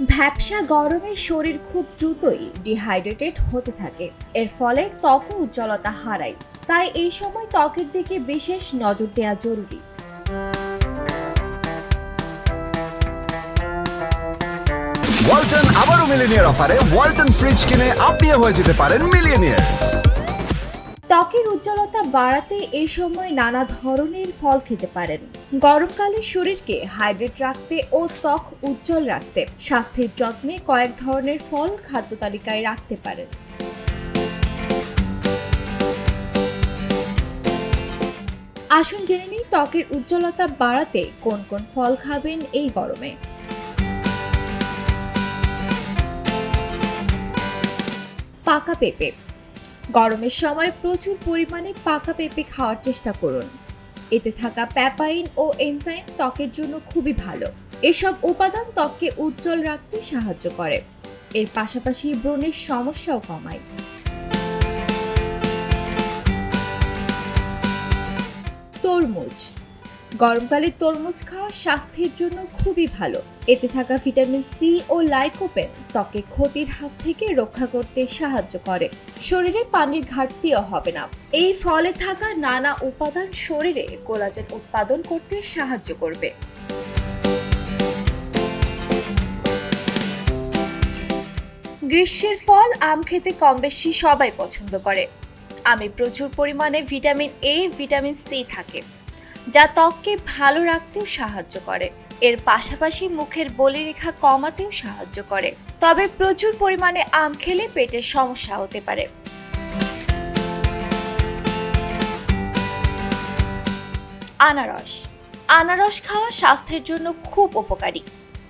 ভ্যাপসা গরমে শরীর খুব দ্রুতই ডিহাইড্রেটেড হতে থাকে। এর ফলে ত্বকও উজ্জ্বলতা হারায়। তাই এই সময় ত্বকের দিকে বিশেষ নজর দেওয়া জরুরি। ওয়ালটন আবারও মিলিনিয়ার অফারে ওয়ালটন ফ্রিজ কিনে আপনিও হয়ে যেতে পারেন মিলিয়নিয়ার। ত্বকের উজ্জ্বলতা বাড়াতে এই সময় নানা ধরনের ফল খেতে পারেন। গরমকালে শরীরকে হাইড্রেট রাখতে ও ত্বক উজ্জ্বল রাখতে স্বাস্থ্যের যত্নে কয়েক ধরনের ফল খাদ্য তালিকায় রাখতে পারেন। আসুন জেনে নিই ত্বকের উজ্জ্বলতা বাড়াতে কোন কোন ফল খাবেন এই গরমে। পাকা পেঁপে গরমের সময় প্রচুর পরিমাণে পাকা পেঁপে খাওয়ার চেষ্টা করুন। এতে থাকা প্যাপাইন ও এনজাইম ত্বকের জন্য খুবই ভালো। এসব উপাদান ত্বককে উজ্জ্বল রাখতে সাহায্য করে। এর পাশাপাশি ব্রণের সমস্যাও কমায়। তরমুজ গরমকালে তরমুজ খাওয়া স্বাস্থ্যের জন্য খুবই ভালো। এতে থাকা ভিটামিন সি ও লাইকোপেন ত্বকে ক্ষতির হাত থেকে রক্ষা করতে সাহায্য করে। শরীরে পানির ঘাটতিও হবে না। এই ফলে থাকা নানা উপাদান শরীরে কোলাজেন উৎপাদন করতে সাহায্য করবে। গ্রীষ্মের ফল আম খেতে কম বেশি সবাই পছন্দ করে। আমে প্রচুর পরিমাণে ভিটামিন এ ভিটামিন সি থাকে। যা ত্বককে ভালো রাখতেও সাহায্য করে। এর পাশাপাশি মুখের বলিরেখা কমাতেও সাহায্য করে। তবে প্রচুর পরিমাণে আম খেলে পেটের সমস্যা হতে পারে। আনারস। আনারস খাওয়া স্বাস্থ্যের জন্য খুব উপকারী।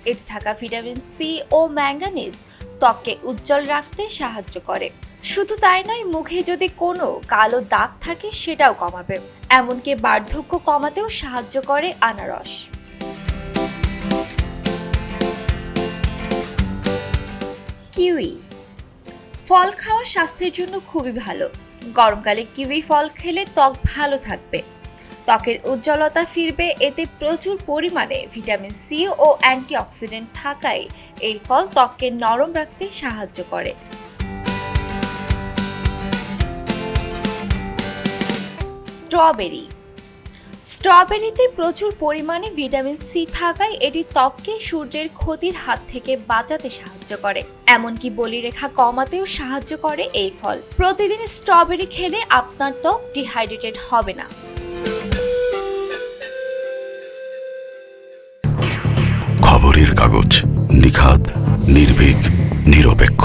এতে থাকা ভিটামিন সি ও ম্যাঙ্গানিজ ত্বককে উজ্জ্বল রাখতে সাহায্য করে। শুধু তাই নয়, মুখে যদি কোনো কালো দাগ থাকে, সেটাও কমাবে। এমনকি বার্ধক্য কমাতেও সাহায্য করে আনারস। কিউই। ফল খাওয়া স্বাস্থ্যের জন্য খুবই ভালো। গরমকালে কিউই ফল খেলে ত্বক ভালো থাকবে। ত্বকের উজ্জ্বলতা ফিরবে, এতে প্রচুর পরিমাণে ভিটামিন সি ও অ্যান্টিঅক্সিডেন্ট থাকায় এই ফল ত্বককে নরম রাখতে সাহায্য করে। স্ট্রবেরি। স্ট্রবেরিতে প্রচুর পরিমাণে ভিটামিন সি থাকায় এটি ত্বককে সূর্যের ক্ষতির হাত থেকে বাঁচাতে সাহায্য করে। এমনকি বলিরেখা কমাতেও সাহায্য করে এই ফল। প্রতিদিন স্ট্রবেরি খেলে আপনার ত্বক ডিহাইড্রেটেড হবে না। খবরের কাগজ, নিখাদ, নির্ভীক, নিরপেক্ষ।